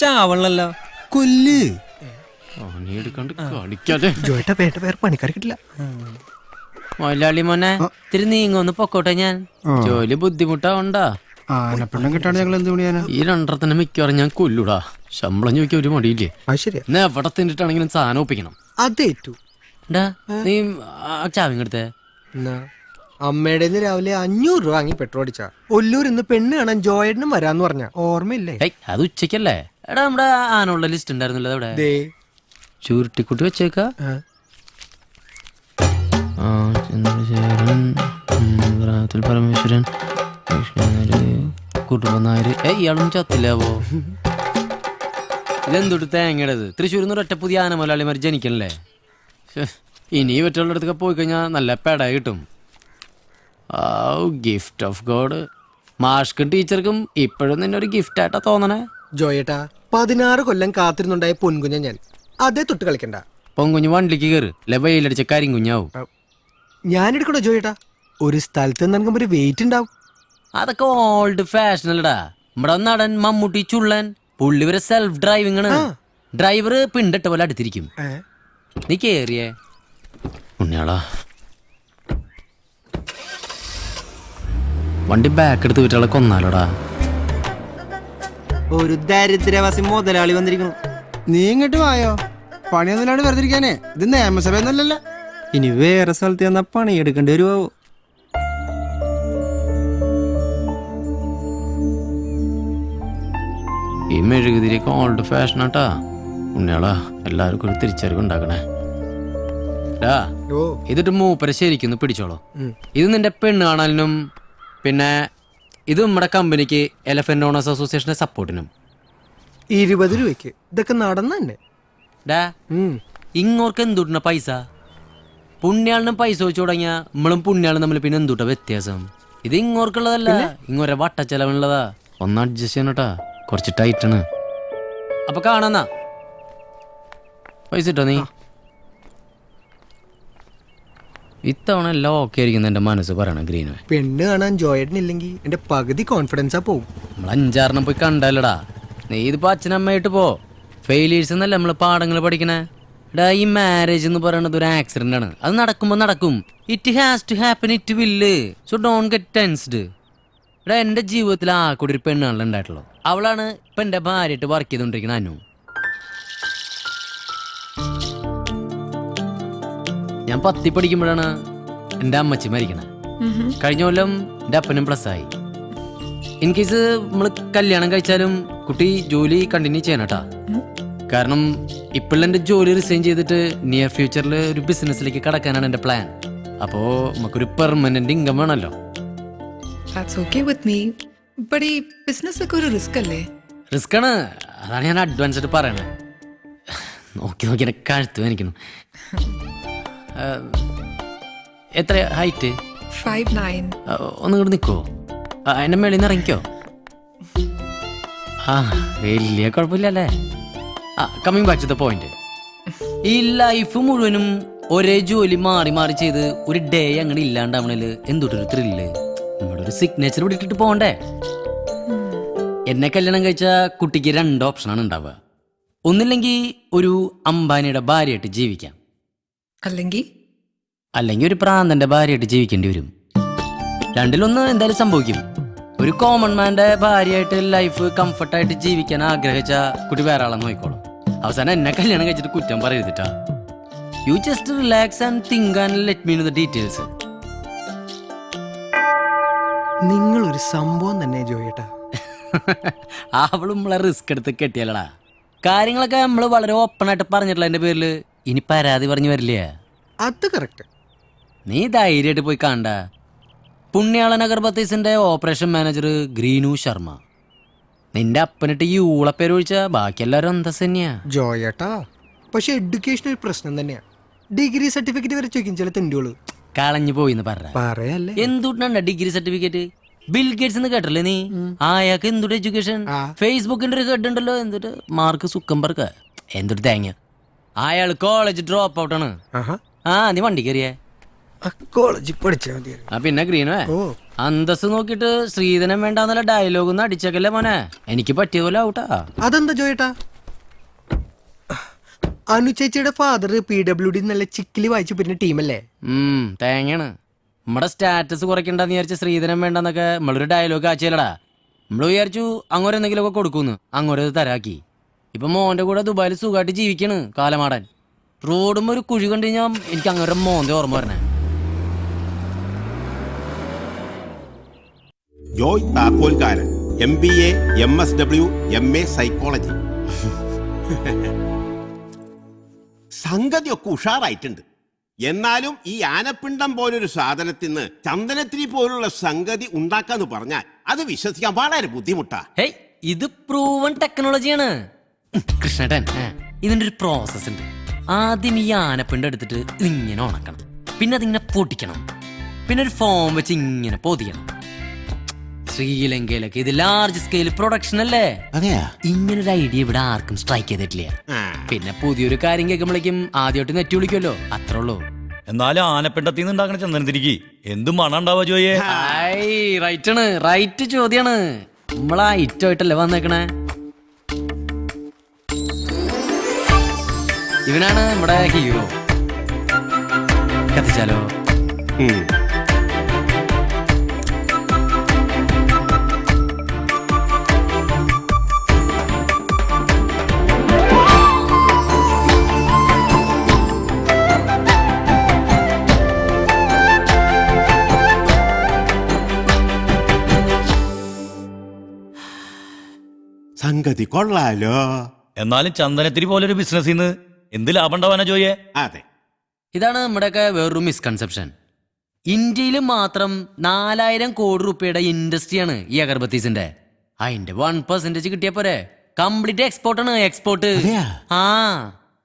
ചാവണല്ലോ കൊല്ല്. ജോയേട്ടാ വേണ്ട വേറെ പണിക്കാർ കിട്ടില്ല. മൊലാളി മോനെ ഇത്തിരി നീങ്ങൊന്ന് പൊക്കോട്ടെ ഞാൻ. ജോലി ബുദ്ധിമുട്ടാവണ്ടാ. ആനപ്പെണ്ണം കിട്ടാണ്ട് ഞങ്ങൾ എന്ത് പണിയാനാ? ഈ രണ്ടരത്തിന് മിക്കവാറും ഞാൻ കൊല്ലൂടാ. ശമ്പളം ചോദിക്കാൻ ഒരു മടിയില്ലേ? അത് ശരിയാ. എന്നാ എവിടെ തിന്നിട്ടാണെങ്കിലും സാധനം ഒപ്പിക്കണം. അതേറ്റു ഡാ നീ ചാവിങ് എടുത്തേ. അമ്മയുടെ നിന്ന് രാവിലെ അഞ്ഞൂറ് രൂപ വാങ്ങി പെട്രോൾ അടിച്ചാ. ഒല്ലൂർ ഇന്ന് പെണ്ണ് കാണാൻ ജോയേട്ടനും വരാന്ന് പറഞ്ഞ. ഓർമ്മയില്ലേ? അത് ഉച്ചക്കല്ലേ എടാ നമ്മുടെ ആനുള്ള ലിസ്റ്റ് ഉണ്ടായിരുന്നല്ലോ അവിടെ ദേ. ചുരുട്ടിക്കുട്ടി വെച്ചേക്ക. ചന്ദ്രശേഖരൻ ഗ്രാമത്തിൽ പരമേശ്വരൻ കുടുംബനായര് ഏ ഇയാളൊന്നും ചത്തില്ലാവോ ഇതെന്തൊട്ട് തേങ്ങയുടേത് തൃശ്ശൂരിൽ നിന്ന് ഒറ്റ പുതിയ ആന ആനമലയാളിമാർ ജനിക്കണല്ലേ? ഇനി മറ്റുള്ള അടുത്തൊക്കെ പോയി കഴിഞ്ഞാൽ നല്ല പേട കിട്ടും. ഗിഫ്റ്റ് ഓഫ് ഗോഡ് മാഷ്ക്കും ടീച്ചർക്കും ഇപ്പോഴും നിന്നെ ഒരു ഗിഫ്റ്റ് ആയിട്ടാ തോന്നണേ. ജോയേട്ടാ പതിനാറ് കൊല്ലം കാത്തിരുന്നുണ്ടായ പൊൻകുഞ്ഞ ഞാൻ. അതേ തൊട്ട് കളിക്കണ്ട. പൊൻകുഞ്ഞ് വണ്ടിക്ക് കയറ് ലെവയിലടിച്ച കാര്യം കരിങ്കുഞ്ഞാവും ഞാൻ എടുക്കണോ ജോയേട്ടാ? ഒരു സ്ഥലത്ത് നിന്ന് ഒരു വെയിറ്റ് ഉണ്ടാവും. അതൊക്കെ ഓൾഡ് ഫാഷനല്ലടാ നമ്മുടെ നടൻ മമ്മൂട്ടി ചുള്ളൻ. പുള്ളി വരെ സെൽഫ് ഡ്രൈവിംഗ് ആണ് ഡ്രൈവർ പിണ്ടിട്ട പോലെ അടുത്തിരിക്കും. നീ കേറിയേ. ഉണ്ണിയാളാ. വണ്ടി ബാക്ക് എടുത്ത് വിറ്റാളെ കൊന്നാലോടാ. ഒരു ദരിദ്രവാസി മുതലാളി വന്നിരിക്കുന്നു. നീ ഇങ്ങോട്ട് വായോ? പണിയൊന്നുമില്ലാണ്ട് വെറുതെ ഇരിക്കാനേ ഇത് നിയമസഭ എന്നല്ല ഇനി വേറെ സ്ഥലത്ത് ചെന്നാ പണിയെടുക്കേണ്ടി വരുമോ ഈ മെഴുകുതിരിയൊക്കെ ഓൾഡ് ഫാഷനാട്ടാ ഉണ്ണിയാളാ എല്ലാവർക്കും ഒരു തിരിച്ചറിവ് ഉണ്ടാക്കണേ. ഡാ ഇതിട്ട് മൂപ്പര ശരിക്കൊന്ന് പിടിച്ചോളൂ. ഇത് നിന്റെ പെണ്ണ് കാണാനും പിന്നെ ഇത് നമ്മുടെ കമ്പനിക്ക് എലഫന്റ് ഓണേഴ്സ് അസോസിയേഷന്റെ സപ്പോർട്ടിനും ഇരുപത് രൂപയ്ക്ക്. ഇതൊക്കെ നടന്ന തന്നെ. ഡാ. ഇങ്ങോർക്ക് എന്തുട്ടണ പൈസ? പുണ്യാളിനും പൈസ വെച്ച് തുടങ്ങിയ നമ്മളും പുണ്യാളും തമ്മിൽ പിന്നെ എന്തുട്ട വ്യത്യാസം? ഇത് ഇങ്ങോർക്കുള്ളതല്ല ഇങ്ങോരെ വട്ടച്ചെലവുള്ളതാ ഒന്ന് അഡ്ജസ്റ്റ് ചെയ്യണട്ടാ കുറച്ച് ടൈറ്റാണ് അപ്പൊ കാണാന്നാ പൈസ ഇട്ടോ നീ? ഇത്തവണ എല്ലാം ഓക്കെ ആയിരിക്കും എന്റെ മനസ്സ് പറയണം ഗ്രീന് പെണ്ണ് കാണാൻ ജോയേട്ടനില്ലെങ്കിൽ എന്റെ പകുതി കോൺഫിഡൻസാ പോകും നമ്മൾ അഞ്ചാറിനെ പോയി കണ്ടല്ലടാ നീ ഇതിപ്പോ അച്ഛനമ്മയായിട്ട് പോ. ഫെയിലിയേഴ്സ് എന്നല്ല നമ്മൾ പാഠങ്ങൾ പഠിക്കണേ? എടാ ഈ മാരേജ് എന്ന് പറയുന്നത് ഒരു ആക്സിഡന്റ് ആണ്. അത് നടക്കുമ്പോൾ നടക്കും. It has to happen it will so don't get tensed എടാ എന്റെ ജീവിതത്തിൽ ആ കൂടി ഒരു പെണ്ണാണല്ലോ ഉണ്ടായിട്ടുള്ളത്. അവളാണ് ഇപ്പൊ എന്റെ ഭാര്യയായിട്ട് വർക്ക് ചെയ്തുകൊണ്ടിരിക്കുന്ന അനു. ഞാൻ പത്തി പഠിക്കുമ്പോഴാണ് എന്റെ അമ്മച്ചി മരിക്കണേ. കഴിഞ്ഞ കൊല്ലം എന്റെ അപ്പനും പ്ലസ് ആയി. ഇൻ കേസ് നമ്മൾ കല്യാണം കഴിച്ചാലും കുട്ടി ജോലി കണ്ടിന്യൂ ചെയ്യണം കേട്ടാ കാരണം ഇപ്പോഴും എന്റെ ജോലി റിസൈൻ ചെയ്തിട്ട് നിയർ ഫ്യൂച്ചറിൽ ഒരു ബിസിനസ്സിലേക്ക് കടക്കാനാണ് എന്റെ പ്ലാൻ അപ്പോൾ നമുക്കൊരു പെർമനന്റ് ഇൻകം വേണമല്ലോ റിസ്ക് അല്ലേ? റിസ്ക് ആണ്. അതാണ് ഞാൻ അഡ്വാൻസ് ആയിട്ട് പറയണേ. നോക്കി നോക്കി എന്നെ കഴുത്ത് വേനിക്കണം എത്ര ഹൈറ്റ്? ഫൈവ് നയൻ ഒന്നും കൂടെ നിൽക്കോ അതിന്റെ മേളിൽ നിന്ന് ഇറങ്ങിക്കോ. ആ വലിയ കുഴപ്പമില്ലല്ലേ? ആ coming back to the point ഈ ലൈഫ് മുഴുവനും ഒരേ ജോലി മാറി മാറി ചെയ്ത് ഒരു ഡേ അങ്ങനെ ഇല്ലാണ്ടാവണേൽ എന്തൊരു ത്രില്ല് നമ്മുടെ ഒരു സിഗ്നേച്ചർ പിടിച്ചിട്ട് പോകണ്ടേ? എന്നെ കല്യാണം കഴിച്ച കുട്ടിക്ക് രണ്ട് ഓപ്ഷനാണ് ഉണ്ടാവുക. ഒന്നില്ലെങ്കിൽ ഒരു അംബാനിയുടെ ഭാര്യയായിട്ട് ജീവിക്കാം. അല്ലെങ്കിൽ അല്ലെങ്കിൽ ഒരു പ്രാന്തന്റെ ഭാര്യയായിട്ട് ജീവിക്കേണ്ടി വരും. രണ്ടിലൊന്ന് എന്തായാലും സംഭവിക്കും. ഒരു കോമൺ മാന്റെ ഭാര്യയായിട്ട് ലൈഫ് കംഫർട്ടായിട്ട് ജീവിക്കാൻ ആഗ്രഹിച്ച കുട്ടി വേറെ ആളെ നോക്കിക്കോളും. അവസാനം എന്നെ കല്യാണം കഴിച്ചിട്ട് കുറ്റം പറയരുതിട്ടാ. You just relax and think and let mean the details ഒരു സംഭവം തന്നെ ജോയേട്ടാ. അവളും നമ്മളെ റിസ്ക് എടുത്ത് കെട്ടിയല്ലടാ കാര്യങ്ങളൊക്കെ നമ്മൾ വളരെ ഓപ്പൺ ആയിട്ട് പറഞ്ഞിട്ടില്ല എന്റെ പേരിൽ ഇനി പരാതി പറഞ്ഞു വരില്ലേ? അത് കറക്റ്റ് നീ ധൈര്യമായിട്ട് പോയി കാണണ്ട. പുണ്യാളൻ അഗർബത്തീസിന്റെ ഓപ്പറേഷൻ മാനേജർ ഗ്രീനു ശർമ്മ. നിന്റെ അപ്പനിട്ട് ഈ ഊളപ്പേര് ഒഴിച്ച ബാക്കി എല്ലാവരും അന്തസ് തന്നെയാ. ജോയേട്ടാ പക്ഷെ എഡ്യൂക്കേഷൻ ഒരു പ്രശ്നം തന്നെയാ. ഡിഗ്രി സർട്ടിഫിക്കറ്റ് വരെ ചോദിക്കും ചില തെണ്ടുകൾ. കളഞ്ഞു പോയിന്ന് പറ. പറയല്ലേ? എന്തുട്ടാ ഡിഗ്രി സർട്ടിഫിക്കറ്റ് ബിൽ ഗേറ്റ്സ് എന്ന് കേട്ടല്ലേ നീ? അയാൾക്ക് എന്തുട്ട് എഡ്യൂക്കേഷൻ. ഫേസ്ബുക്കിന്റെ ഒരു ഹെഡ് ഉണ്ടല്ലോ എന്തുട്ട്? മാർക്ക് സുക്കംബർക്ക് എന്തുട്ട് തേങ്ങ? അയാൾ കോളേജ് ഡ്രോപ്പ് ഔട്ട് ആണ്. ആ നീ വണ്ടി കയറിയേ. കോളേജ് പഠിച്ചാ മതി ആ പിന്നെ ഗ്രീനോ അന്തസ് നോക്കിട്ട് ശ്രീധനം വേണ്ടാന്നുള്ള ഡയലോഗ് ഒന്ന് അടിച്ചേക്കല്ലേ മോനെ? എനിക്ക് പറ്റിയ പോലെ ഔട്ടാ അതെന്താ ജോയേട്ടാ? അനു ചേച്ചിയുടെ ഫാദർ പി ഡബ്ല്യു ഡി നല്ല ചിക്കിലി വായിച്ചു പിന്നെ ടീമല്ലേ? ഉം തേങ്ങയാണ്. നമ്മുടെ സ്റ്റാറ്റസ് കുറയ്ക്കണ്ടെന്ന് വിചാരിച്ച ശ്രീധനം വേണ്ടെന്നൊക്കെ നമ്മളൊരു ഡയലോഗ് ആച്ചല്ലടാ നമ്മൾ വിചാരിച്ചു അങ്ങോട്ടെന്തെങ്കിലുമൊക്കെ കൊടുക്കുന്നു. അങ്ങോട്ട് തരാക്കി. ഇപ്പൊ മോന്റെ കൂടെ ദുബായിൽ സുഖമായിട്ട് ജീവിക്കണ് കാലമാടൻ. റോഡും ഒരു കുഴി കണ്ടു കഴിഞ്ഞാൽ എനിക്ക് അങ്ങനെ മോന്റെ ഓർമ്മ വരണേ. Joy Thakkolkaran. M B A M S W M A psychology സംഗതിയൊക്കെ ഉഷാറായിട്ടുണ്ട്. എന്നാലും ഈ ആനപ്പിണ്ടം പോലൊരു സാധനത്തിൽ നിന്ന് ചന്ദനത്തിരി പോലുള്ള സംഗതി ഉണ്ടാക്കാന്ന് പറഞ്ഞാൽ അത് വിശ്വസിക്കാൻ വളരെ ബുദ്ധിമുട്ടാ. ഹേയ് ഇത് പ്രൂവൺ ടെക്നോളജിയാണ് കൃഷ്ണേട്ടൻ ഇതിന്റെ ഒരു പ്രോസസ് ഉണ്ട്. ആദ്യം ഈ ആനപ്പിണ്ട് എടുത്തിട്ട് ഇങ്ങനെ ഉണക്കണം. പിന്നെ അതിങ്ങനെ പൊട്ടിക്കണം. പിന്നെ ഒരു ഫോം വെച്ച് ഇങ്ങനെ പൊതിയണം. ശ്രീലങ്കയിലൊക്കെ ഇത് ലാർജ് സ്കെയിൽ പ്രൊഡക്ഷൻ അല്ലേ? അതെയാ? ഇങ്ങനെ ഒരു ഐഡിയ ഇവിടെ ആർക്കും സ്ട്രൈക്ക് ചെയ്തിട്ടില്ല. പിന്നെ പുതിയൊരു കാര്യം കേൾക്കുമ്പോഴേക്കും ആദ്യമായിട്ട് നെറ്റ് വിളിക്കുമല്ലോ. അത്രേ ഉള്ളൂ. എന്നാലും ആനപ്പിണ്ടത്തിൽ നിന്ന് ഉണ്ടാക്കണ ചന്ദനത്തിരിക്ക് എന്തും മണം ഉണ്ടാവാ ജോയെ റൈറ്റ് ആണ്. റൈറ്റ് ചോദ്യാണ്. നമ്മളാ ഐറ്റമായിട്ടല്ലേ വന്നേക്കണേ? ഇവനാണ് നമ്മുടെ ഹീറോ. കത്തിച്ചാലോ? സംഗതി കൊള്ളാലോ. എന്നാലും ചന്ദനത്തിരി പോലൊരു ബിസിനസ്സിൽ നിന്ന് എന്ത് ലാഭം ഉണ്ടാവാനാ ജോയെ അതെ. ഇതാണ് നമ്മുടെ നമ്മുടെയൊക്കെ വേറൊരു മിസ്കൺസെപ്ഷൻ ഇന്ത്യയിൽ മാത്രം നാലായിരം കോടി രൂപയുടെ ഇൻഡസ്ട്രിയാണ് ഈ അഗർബത്തീസിന്റെ. അതിന്റെ വൺ പെർസെന്റേജ് കിട്ടിയ പോരെ. കംപ്ലീറ്റ് എക്സ്പോർട്ട് ആണ് എക്സ്പോർട്ട് ആ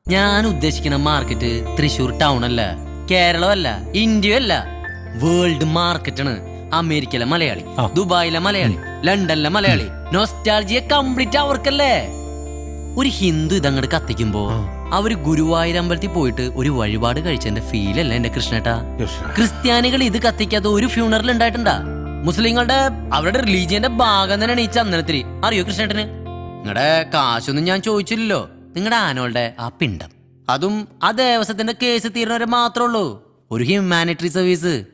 ഞാൻ ഉദ്ദേശിക്കുന്ന മാർക്കറ്റ് തൃശൂർ ടൗൺ അല്ല കേരളമല്ല ഇന്ത്യയല്ല വേൾഡ് മാർക്കറ്റ് ആണ്. അമേരിക്കയിലെ മലയാളി ദുബായിലെ മലയാളി ലണ്ടനിലെ മലയാളി. നോസ്റ്റാൾജിയെ കംപ്ലീറ്റ് അവർക്കല്ലേ? ഒരു ഹിന്ദു ഇതങ്ങോട്ട് കത്തിക്കുമ്പോ അവർ ഗുരുവായൂർ അമ്പലത്തിൽ പോയിട്ട് ഒരു വഴിപാട് കഴിച്ചതിന്റെ ഫീൽ അല്ല എന്റെ കൃഷ്ണേട്ടാ? ക്രിസ്ത്യാനികൾ ഇത് കത്തിക്കാത്ത ഒരു ഫ്യൂണറൽ ഉണ്ടായിട്ടുണ്ടാ? മുസ്ലിങ്ങളുടെ അവരുടെ റിലീജിയന്റെ ഭാഗം തന്നെയാണ് ഈ ചന്ദനത്തിരി. അറിയോ കൃഷ്ണേട്ടന്? നിങ്ങളുടെ കാശൊന്നും ഞാൻ ചോദിച്ചില്ലല്ലോ. നിങ്ങളുടെ ആനോളുടെ ആ പിണ്ടം. അതും ആ ദേവസ്വത്തിന്റെ കേസ് തീരുന്നവരെ മാത്രമേ ഉള്ളൂ. ഒരു ഹ്യൂമാനിറ്ററി സർവീസ്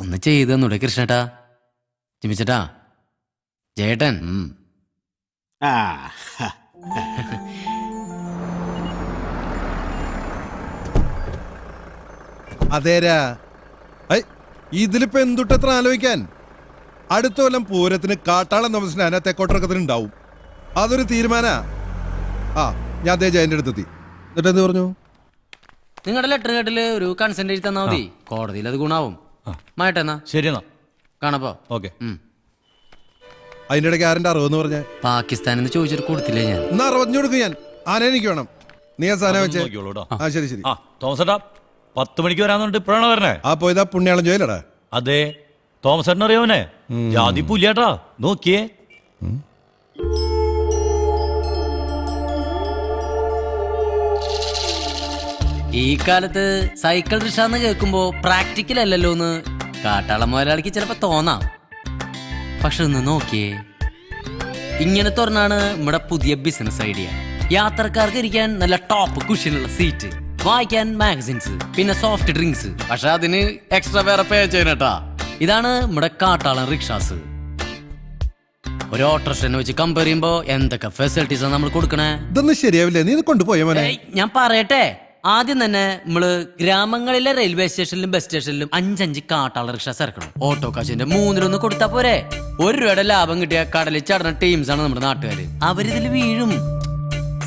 ഒന്ന് ചെയ്തു തന്നൂടെ കൃഷ്ണേട്ടാ. ചിമിച്ചേട്ടാ ജേട്ടൻ. ആ അതേരാ. ഐ ഇതിലിപ്പോ എന്തുട്ടത്ര ആലോചിക്കാൻ? അടുത്ത കൊല്ലം പൂരത്തിന് കാട്ടാളൻ താമസിന് അതിനെ തെക്കോട്ടിറക്കത്തിന് ഉണ്ടാവും അതൊരു തീരുമാന. ആ ഞാൻ അദ്ദേഹം അതിന്റെ അടുത്തെത്തി. എന്നിട്ട് എന്ത് പറഞ്ഞു? നിങ്ങളുടെ ലെറ്റർ കേട്ടിൽ ഒരു കൺസെന്റ് എഴുതി തന്നാ മതി. കോടതിയിൽ അത് ഗുണാവും. മായിട്ടെന്നാ ശരി എന്നാ. കാണപ്പോ ഓക്കെ. ഉം. അതിന്റെ ഇടയ്ക്ക് ആരന്റെ അറിവെന്ന് പറഞ്ഞ. പാകിസ്ഥാനിൽ നിന്ന് ചോദിച്ചിട്ട് കൊടുത്തില്ലേ ഞാൻ? എന്നാ അറിഞ്ഞു കൊടുക്കും ഞാൻ. ആന എനിക്ക് വേണം. നീ ആ സാധനം വെച്ചേ. നോക്കിയോളൂ കേട്ടോ. ആ ശരി ശരി. ആ തോമസ് ഏട്ടാ പത്ത് മണിക്ക് വരാന്നുണ്ട് ഇപ്പോഴാണ് വരണേ? ആ പോയതാ പുണ്യാളം ജോയിലടാ. അതെ തോമസ് ഏട്ടൻ അറിയാവനെ ജാതി പുല്ലേട്ടാ നോക്കിയേ. ഈ കാലത്ത് സൈക്കിൾ റിക്ഷ എന്ന് കേൾക്കുമ്പോ പ്രാക്ടിക്കൽ അല്ലല്ലോ എന്ന് കാട്ടാള മുതലാളിക്ക് ചിലപ്പോ തോന്നാം. പക്ഷെ ഒന്ന് നോക്കിയേ ഇങ്ങനത്തെ ഒരെണ്ണാണ് നമ്മുടെ പുതിയ ബിസിനസ് ഐഡിയ യാത്രക്കാർക്ക് ഇരിക്കാൻ നല്ല ടോപ്പ് കുഷ്യനുള്ള സീറ്റ് വായിക്കാൻ മാഗസിൻസ് പിന്നെ സോഫ്റ്റ് ഡ്രിങ്ക്സ് പക്ഷെ അതിന് എക്സ്ട്രാ വേറെ പേ ചെയ്യണട്ടാ ഇതാണ് നമ്മുടെ കാട്ടാളൻ റിക്ഷാസ് ഒരു ഓട്ടോറിക്ഷനെ വെച്ച് കമ്പയർ ചെയ്യുമ്പോ എന്തൊക്കെ ഫെസിലിറ്റീസ് ആണ് നമ്മൾ കൊടുക്കണേ? ഇതൊന്നും ശരിയാവില്ല. നീ ഇത് കൊണ്ടുപോയ മോനെ? ഏയ്, ഞാൻ പറയട്ടെ. ആദ്യം തന്നെ നമ്മൾ ഗ്രാമങ്ങളിലെ റെയിൽവേ സ്റ്റേഷനിലും ബസ് സ്റ്റേഷനിലും അഞ്ചഞ്ച് കാട്ടാള റിക്ഷാസ് ഇറക്കണം. ഓട്ടോ കാശിന്റെ മൂന്നിലൊന്ന് കൊടുത്താ പോരെ. ഒരു രൂപയുടെ ലാഭം കിട്ടിയ കടലിൽ ചടന്ന ടീംസ് ആണ് നമ്മുടെ നാട്ടുകാര്. അവരിതിൽ വീഴും.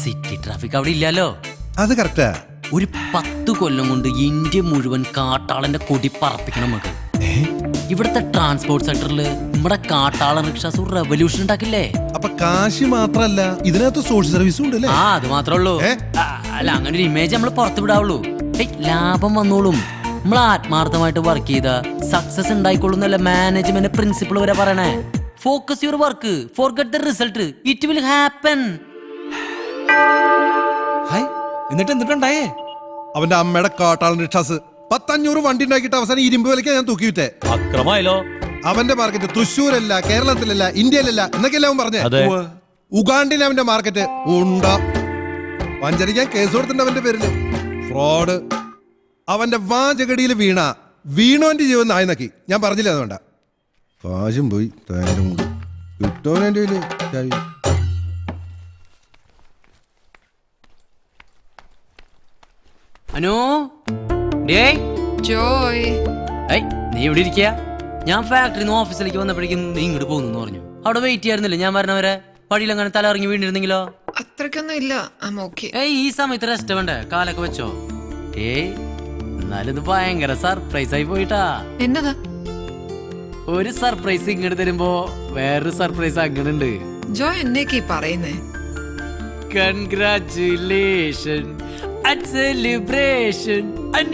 സിറ്റി ട്രാഫിക് അവിടെ ഇല്ലല്ലോ. അത് കറക്റ്റാ ഒരു പത്ത് കൊല്ലം കൊണ്ട് ഇന്ത്യ മുഴുവൻ കാട്ടാളന്റെ കൊടി പറപ്പിക്കണം നമുക്ക്. ഇവിടുത്തെ ട്രാൻസ്പോർട്ട് സെക്ടറിൽ നമ്മുടെ കാട്ടാള റിക്ഷാസ് റെവല്യൂഷൻ ഉണ്ടാക്കില്ലേ? അപ്പൊ കാശ് മാത്രല്ല ഇതിനകത്ത് സോഷ്യൽ സർവീസും ഉണ്ടല്ലേ? ആ അത് മാത്രമേ ഉള്ളൂ. അല്ല അങ്ങനെ ഒരു ഇമേജ് നമ്മൾ പുറത്തു വിടാവുള്ളൂ. ഏയ് ലാഭം വന്നോളും. നമ്മൾ ആത്മാർത്ഥമായിട്ട് വർക്ക് ചെയ്ത സക്സസ് ഉണ്ടായിക്കോളും എന്നല്ല മാനേജ്മെന്റ് പ്രിൻസിപ്പിൾ വരെ പറയണേ. Focus your work forget the result it will happen എന്നിട്ട് എന്നിട്ടുണ്ടായേ അവന്റെ അമ്മയുടെ കാട്ടാളൻ റിക്ഷാസ് പത്തഞ്ഞൂറ് വണ്ടി ഉണ്ടാക്കിയിട്ട് അവസാനം ഇരുമ്പ് വിലയ്ക്ക് ഞാൻ തൂക്കി വിറ്റേ. അക്രമായല്ലോ. അവന്റെ മാർക്കറ്റ് തൃശ്ശൂരല്ല കേരളത്തിലല്ല ഇന്ത്യയിലല്ല എന്നൊക്കെ അവൻ പറഞ്ഞേ? അതെ. ഉഗാണ്ടിന് അവന്റെ മാർക്കറ്റ് ഉണ്ട. വഞ്ചരിക്കാൻ കേസ് കൊടുത്തിട്ടുണ്ട് അവന്റെ പേരിൽ. ഫ്രോഡ്. അവന്റെ വാചകടിയിൽ വീണ വീണോന്റെ ജീവൻ നായി നക്കി. ഞാൻ പറഞ്ഞില്ല അതുകൊണ്ട. കാശും പോയി. കൂടി കിട്ടോനെ അനു? ഡേ ജോയ്. നീ ഇവിടെ ഇരിക്കുക ഞാൻ ഫാക്ടറിന്ന് ഓഫീസിലേക്ക് വന്നപ്പോഴേക്കും നീ ഇങ്ങോട്ട് പോകുന്നു പറഞ്ഞു. അവിടെ വെയിറ്റ് ചെയ്യാറുന്നില്ലേ ഞാൻ പറഞ്ഞവരെ വഴിയിലങ്ങനെ തല ഇറങ്ങി വീണിരുന്നെങ്കിലോ? അത്രക്കൊന്നും ഇല്ല. ഏയ് ഈ സമയത്ത് റെസ്റ്റ് വേണ്ടേ? കാലൊക്കെ വെച്ചോ. ഏയ് എന്നാലും ഇത് ഭയങ്കര സർപ്രൈസ് ആയി പോയിട്ടാ. എന്നതാ? ഒരു സർപ്രൈസ് ഇങ്ങോട്ട് തരുമ്പോ വേറൊരു സർപ്രൈസ് അങ്ങനെ ഉണ്ട് ജോ എന്നേക്ക് പറയുന്നേ? കൺഗ്രാറ്റുലേഷൻ സെലിബ്രേഷൻ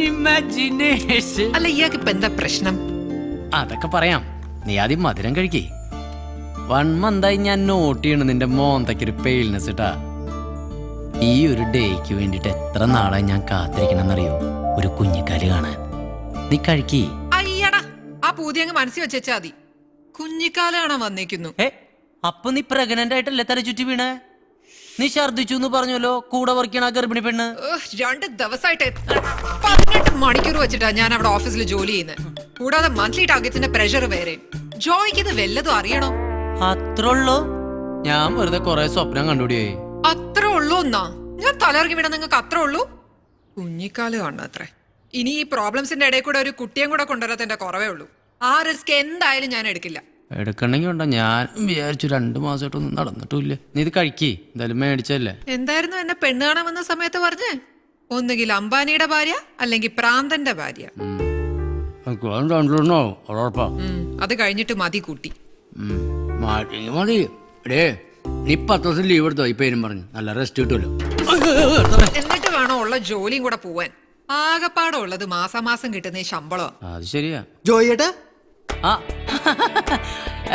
ഇമാജിനേഷൻ അല്ല ഇയാൾക്ക് ഇപ്പൊ എന്താ പ്രശ്നം? അതൊക്കെ പറയാം. നീ ആദ്യം മധുരം കഴിക്കേ. വൺ മന്തായി ഞാൻ നോട്ട് ചെയ്യണം നിന്റെ മോന്തയ്ക്ക് ഒരു പെയിൽനെസ് ഇട്ടാ. ഈ ഒരു ഡേക്ക് വേണ്ടിട്ട് എത്ര നാളായി ഞാൻ കാത്തിരിക്കണമെന്നറിയോ ഒരു കുഞ്ഞിക്കാൽ കാണാൻ. നീ കഴിക്കി അയ്യടാ ആ പൂതി അങ്ങ് മനസ്സിൽ വെച്ചാ മതി. കുഞ്ഞിക്കാലാണ് വന്നേക്കുന്നു. ഏ അപ്പൊ നീ പ്രഗ്നന്റ് ആയിട്ടല്ലേ തല ചുറ്റി വീണേ? നീ ഛർദിച്ചു എന്ന് പറഞ്ഞല്ലോ കൂടെ വർക്കണ ഗർഭിണി പെണ്ണ്. രണ്ട് ദിവസമായിട്ട് പതിനെട്ട് മണിക്കൂർ വെച്ചിട്ടാ ഞാൻ അവിടെ ഓഫീസിൽ ജോലി ചെയ്യുന്നത് കൂടാതെ മന്ത്ലി ടാർഗറ്റ്സിന്റെ പ്രഷർ വേറെ. ജോയ്ക്ക് ഇത് വല്ലതും അറിയണോ? അത്ര ഉള്ളൂ ഞാൻ വെറുതെ കൊറേ സ്വപ്നം കണ്ടുപിടിയായി. അത്ര ഉള്ളൂ എന്നാ? ഞാൻ തലയിറങ്ങി വിടാൻ നിങ്ങൾക്ക് അത്ര ഉള്ളൂ കുഞ്ഞിക്കാൽ കാണണം അത്രേ. ഇനി ഈ പ്രോബ്ലംസിന്റെ ഇടയിൽ കൂടെ ഒരു കുട്ടിയും കൂടെ കൊണ്ടുവരാത്തതിന്റെ കുറവേ ഉള്ളൂ. ആ റിസ്ക് എന്തായാലും ഞാൻ എടുക്കില്ല. എടുക്കണമെങ്കിൽ ഉണ്ടോ ഞാൻ വിചാരിച്ചു രണ്ടു മാസമായിട്ടൊന്നും നടന്നിട്ടില്ല നീ ഇത് കഴിക്കേ. എന്തായാലും മേടിച്ചല്ലേ എന്തായിരുന്നു എന്നെ പെണ്ണ് കാണാൻ വന്ന സമയത്ത് പറഞ്ഞേ? ഒന്നുകിൽ അംബാനിയുടെ ഭാര്യ അല്ലെങ്കിൽ പ്രാന്തന്റെ ഭാര്യ. രണ്ടെണ്ണോ ഉറപ്പാ. ഉം, അത് കഴിഞ്ഞിട്ട് മതി കൂട്ടി. മതി മതി ഡേ നീ പത്ത് ദിവസം ലീവ് എടുത്തോ? ഈ പേരും പറഞ്ഞു. നല്ല റെസ്റ്റ് കിട്ടുമല്ലോ. എന്നിട്ട് വേണോ ഉള്ള ജോലിയും കൂടെ പോവാൻ? ആകപ്പാടെ ഉള്ളത് മാസാമാസം കിട്ടുന്ന ശമ്പളോ? അത് ശരിയാ. ജോയിയേട്ടാ ആ.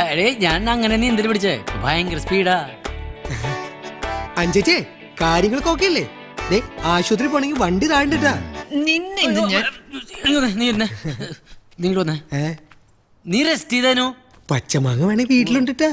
എടേ ഞാൻ അങ്ങനെ നീന്തൽ പിടിച്ചേ? ഭയങ്കര സ്പീഡാ അഞ്ചേച്ചേ കാര്യങ്ങളൊക്കെ ഓക്കെ അല്ലേ? ദേ ആശുപത്രി പോണെങ്കിൽ വണ്ടി താണ്ടിട്ടാ നിന്നെ ഇന്ന് ഞാൻ നീ നീ വന്നേ. ഏ? നീ റെസ്റ്റ് ചെയ്തേനു? പച്ചമാങ്ങ വേണേ വീട്ടിലുണ്ടിട്ടാ.